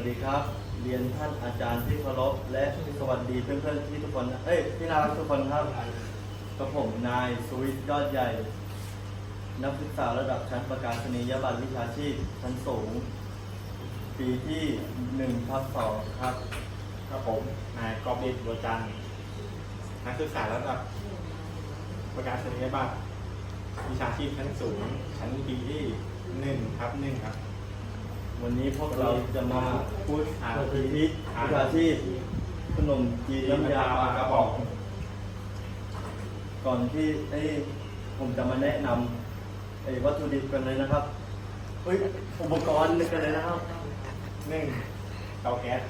สดีครับ เรียนท่านอาจารย์ที่เคารพและสวัสดีเพื่อนๆที่ทุกคนเอ้ยที่น่ารักทุกคนครับกับผมนายสุวิทย์ยอดใหญ่ นักศึกษาระดับชั้นประกาศนียบัตรวิชาชีพชั้นสูง ปีที่หนึ่งทับสองครับครับผมนายกอบดิษบัวจันทร์นักศึกษาระดับประกาศนียบัตรวิชาชีพชั้นสูงชั้นปีที่หนึ่งครับหนึ่งครับ วันนี้พวกเราจะมาพูดอาสถิติวิชาชีพขนมจีนน้ำยาปลากระบอกก่อนที่ไอ้ผมจะมาแนะนำไอ้วัตถุดิบกันเลยนะครับเฮ้ยอุปกรณ์กันเลยนะครับหนึ่งเตาแก๊ส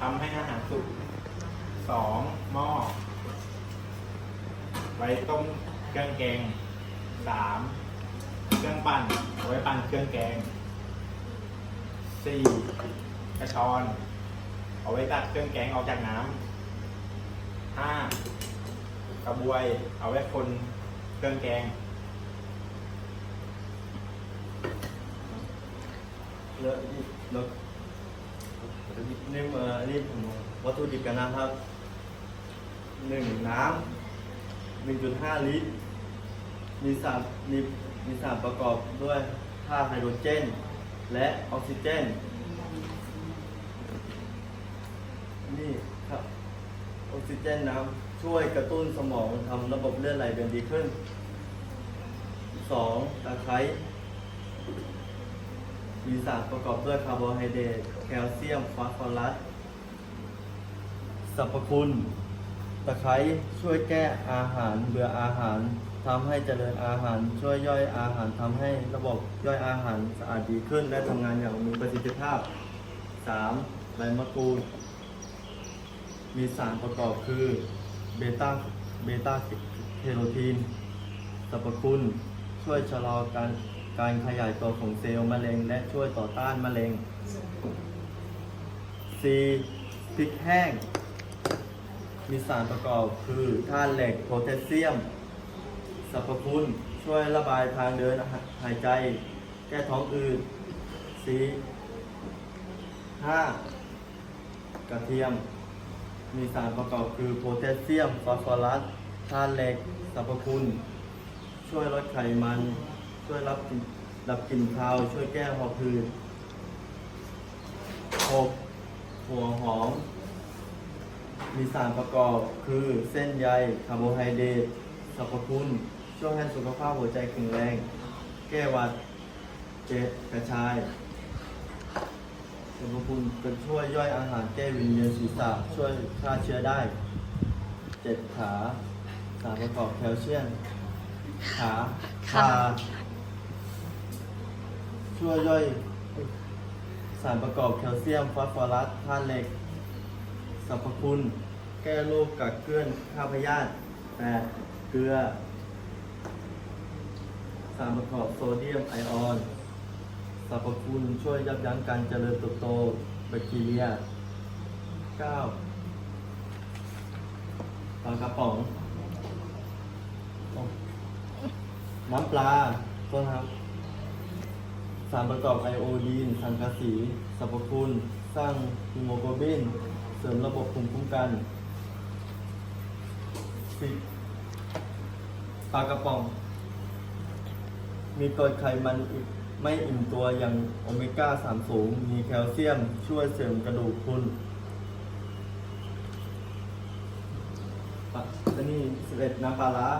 ทำให้อาหารสุกสองหม้อไว้ต้มเครื่องแกงสามเครื่องปั่นไว้ปั่นเครื่องแกง สี่กระชอน เอาไว้ตัดเครื่องแกงออกจากน้ำห้ากระบวย เอาไว้คนเครื่องแกงแล้วนี่แล้วนี่มานี่ผมวัตถุดิบกันนะครับหนึ่งน้ำหนึ่งจุดห้าลิตร มีสารมีมีสารประกอบด้วยธาตุไฮโดรเจน และออกซิเจน นี่ครับออกซิเจนน้ำช่วยกระตุ้นสมองทำระบบเลือดไหลเวียนดีขึ้นสองตะไคร้มีสารประกอบด้วยคาร์โบไฮเดรตแคลเซียมฟอสฟอรัสสรรพคุณ ตะไคร้ช่วยแก้อาหารเบื่ออาหาร ทำให้เจริญอาหารช่วยย่อยอาหารทำให้ระบบย่อยอาหารสะอาดดีขึ้น และทำงานอย่างมีประสิทธิภาพ 3. ใบมะกรูดมีสารประกอบคือเบต้าเบต้าเคโรทีนสรรพคุณช่วยชะลอการการขยายตัวของเซลล์มะเร็ง และช่วยต่อต้านมะเร็ง C พริกแห้ง มีสารประกอบคือธาตุเหล็กโพแทสเซียม สรรพคุณ ช่วยระบายทางเดินหายใจ แก้ท้องอืด C 5กระเทียม มีสารประกอบคือโพแทสเซียม ฟอสฟอรัสธาตุเหล็กสรรพคุณ ช่วยลดไขมัน ช่วยรับกลิ่นดับกลิ่นคาว ช่วยแก้หอบหืด 6. หัวหอม มีสารประกอบคือเส้นใยคาร์โบไฮเดรตสรรพคุณ ช่วยให้สุขภาพหัวใจแข็งแรง แก้หวัดเจ็ดกระชายสรรพคุณจะช่วยย่อยอาหารแก้วิงเวียนศีรษะช่วยฆ่าเชื้อได้ เจ็ดขาสารประกอบแคลเซียมขาขาช่วยย่อย สารประกอบแคลเซียมฟอสฟอรัสธาตุเหล็กสรรพคุณ แก้โรคกัดเกลื่อนข้าพยาธิแปดเกลือ สารประกอบโซเดียมไอออนสรรพคุณช่วยยับยั้งการเจริญเติบโตแบคทีเรีย 9. ปลากระป๋อง น้ำปลาต้นครับสารประกอบไอโอดีนสังกะสีสรรพคุณ สร้างฮีโมโกลบิน เสริมระบบภูมิคุ้มกันสิปลากระป๋อง มีกรดไขมันไม่อิ่มตัวอย่างโอเมก้า 3 สูง มีแคลเซียมช่วยเสริมกระดูกพรุนอะอันนี้11 น้ำปลาร้า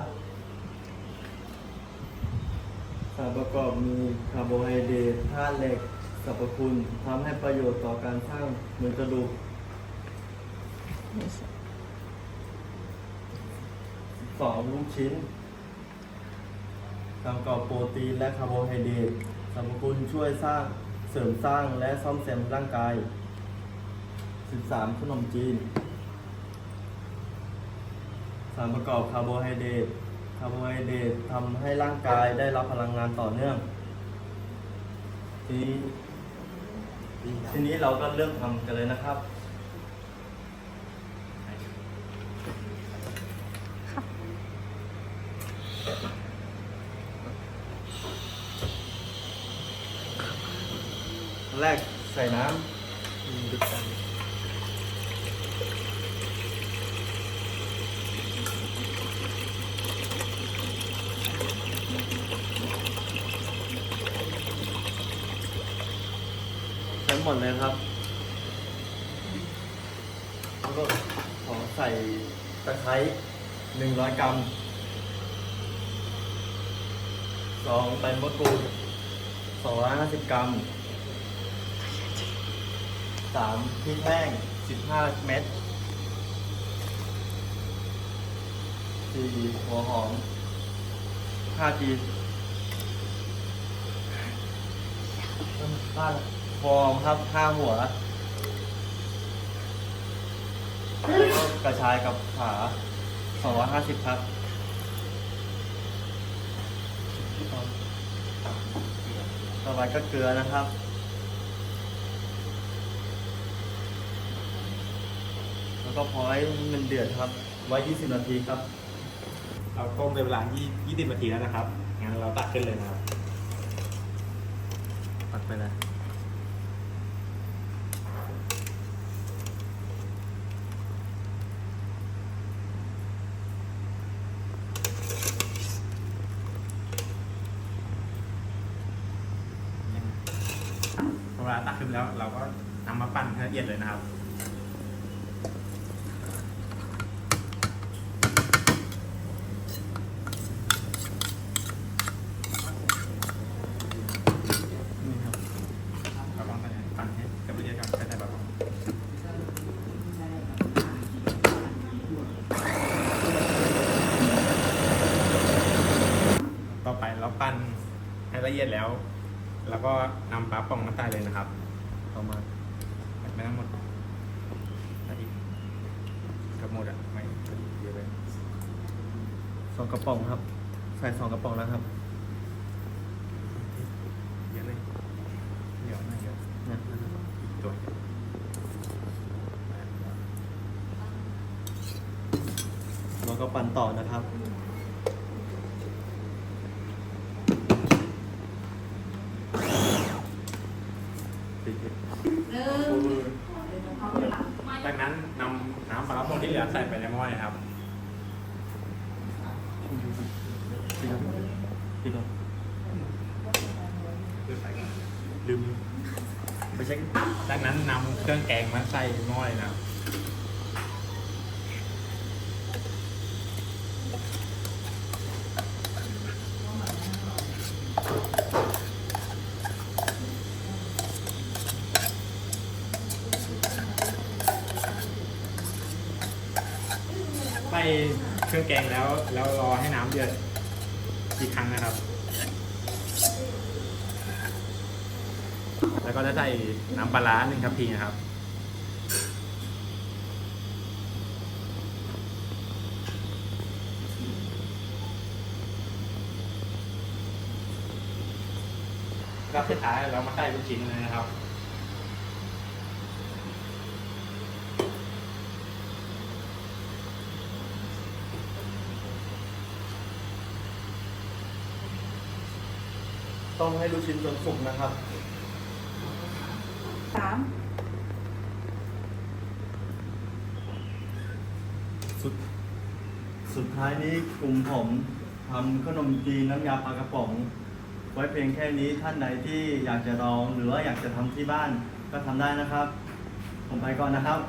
สารประกอบมีคาร์โบไฮเดรตธาตุเหล็กสรรพคุณทำให้ประโยชน์ต่อการสร้างเหมือนกระดูกสองลูกชิ้น ประกอบโปรตีนและคาร์โบไฮเดรตสรรพคุณช่วยสร้างเสริมสร้างและซ่อมแซมร่างกาย 13 ขนมจีน สารประกอบคาร์โบไฮเดรตคาร์โบไฮเดรตทำให้ร่างกายได้รับพลังงานต่อเนื่อง ทีนี้ทีนี้เราก็เริ่มทำกันเลยนะครับ แรกใส่น้ำใช้หมดเลยครับ แล้วก็ขอใส่ตะไคร้หนึ่งร้อยกรัมสองใบมะกรูดสองร้อยห้าสิบกรัม สามพริกแห้งสิบห้าเม็ดสี่หัวหอมห้าจีบ้านฟองครับห้าหัวก็กระชายกับขา250ครับต่อไปก็เกลือนะครับ แล้วก็พอให้มันเดือดครับไว้20นาทีครับ เราต้มในเวลา20 20นาทีแล้วนะครับ งั้นเราตักขึ้นเลยนะครับ ตักไปเลยเวลาตักขึ้นแล้วเราก็นำมาปั้นให้ละเอียดเลยนะครับ นี่ครับ เราต้องปั้นให้กับละเอียดก่อนใช้ได้แบบต่อไปเราปั้นให้ ละเอียดแล้ว แล้วก็นำปลาป่องมาใส่เลยนะครับประมาณไม่ทั้งหมดอาทิตย์กับหมดอะไม่เยอะเลยสองกระป๋องครับ ใส่สองกระป๋องแล้วครับเยอะเลยเยอะมากเยอะเนี่ยนะครับอีกตัวแล้วก็ปั่นต่อนะครับ จากนั้นนำน้ำปลาป่องที่เหลือใส่ไปในหม้อเลยครับปิดแล้วปิดแล้วคือใส่ก่อนลืมไปเช็คจากนั้นนำเครื่องแกงมาใส่หม้อเลยนะครับ เครื่องแกงแล้วแล้วรอให้น้ำเดือดอีกครั้งนะครับ แล้วก็จะใส่น้ำปลาร้าหนึ่งทัพพีนะครับรอบสุดท้ายเรามาใส่ลูกชิ้นเลยนะครับ ต้องให้ลูกชิ้นจนสุกนะครับสามสุดสุดท้ายนี้กลุ่มผมทำขนมจีนน้ำยาปลากระป๋อง ไว้เพียงแค่นี้ท่านใดที่อยากจะลองหรือว่าอยากจะทำที่บ้านก็ทำได้นะครับ ผมไปก่อนนะครับ